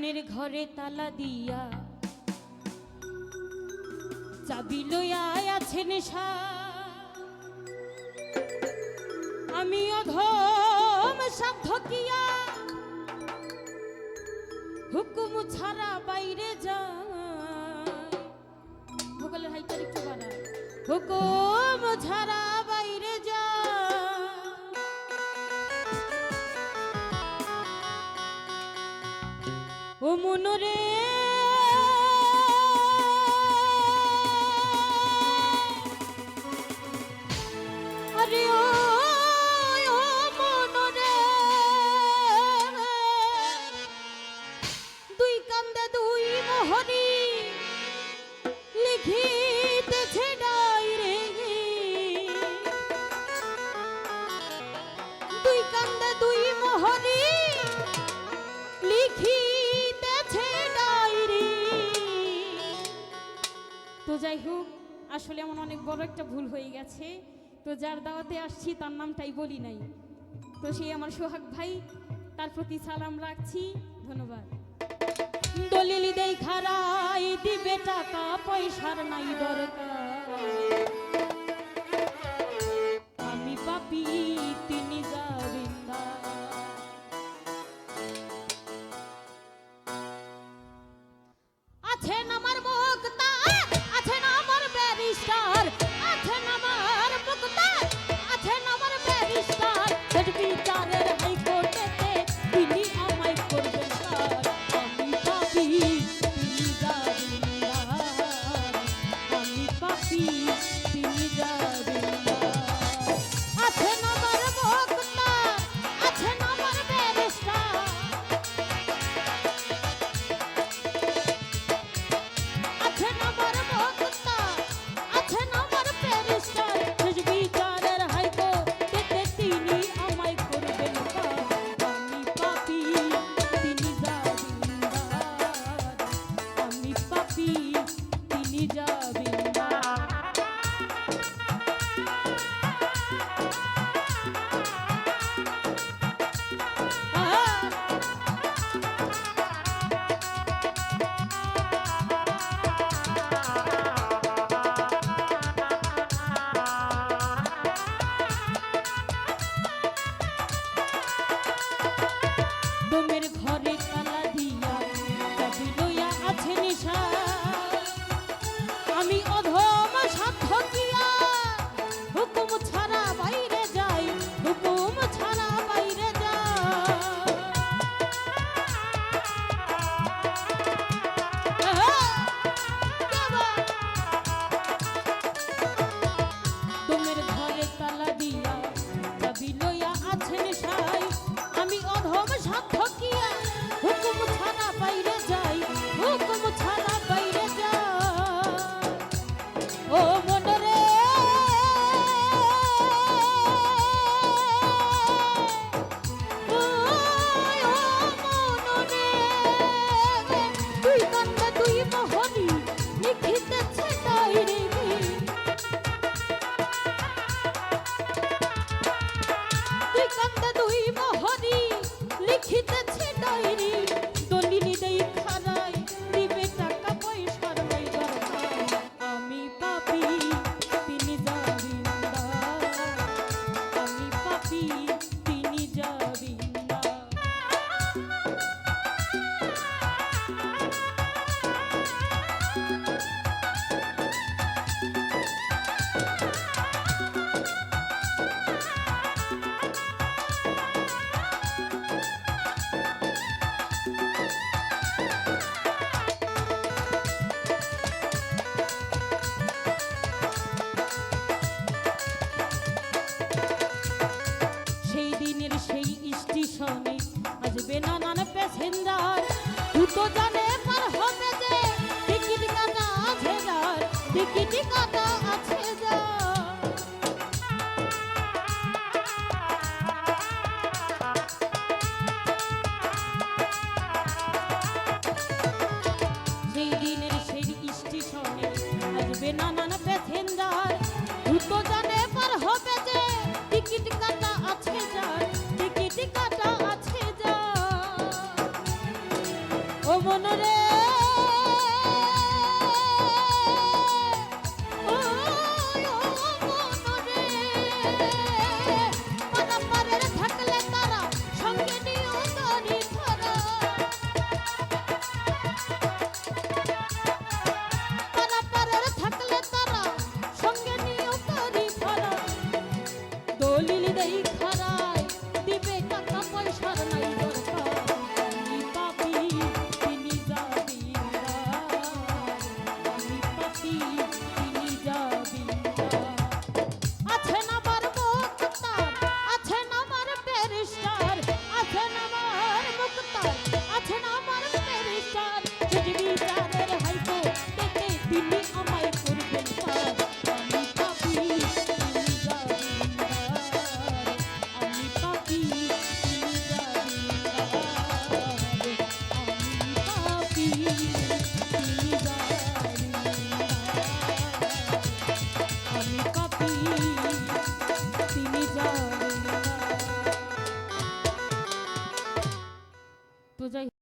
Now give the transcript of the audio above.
মনের ঘরে তালা দিয়া। চাবি লইয়া আছে নেশা। আমি অধম সাধকিয়া হুকুম ছাড়া বাইরে হাইটার একটু বাড়া হুকুম ছাড়া ও মনরে আরে ও মনরে দুই কান্দে দুই মোহরি লিখিতেছে ডাইরে। দুই কান্দে যাই হোক, আসলে এমন অনেক বড় একটা ভুল হয়ে গেছে। তো যার দাওয়াতে আসছি, তার নামটাই বলি নাই। তো সেই আমার সোহাগ ভাই, তার প্রতি সালাম রাখছি। ধন্যবাদ। দলিল দেই খারাই দিবে টাকা, পয়সার নাই দরকার। আমি পাপি তিনি আসবে নানান প্যাসেঞ্জার। দুটো জানে পার হবে যে টিকিট কাটা আছে যার, টিকিট কাটা আছে যার। সেই নানান প্যাসেঞ্জার দ্রুত জানে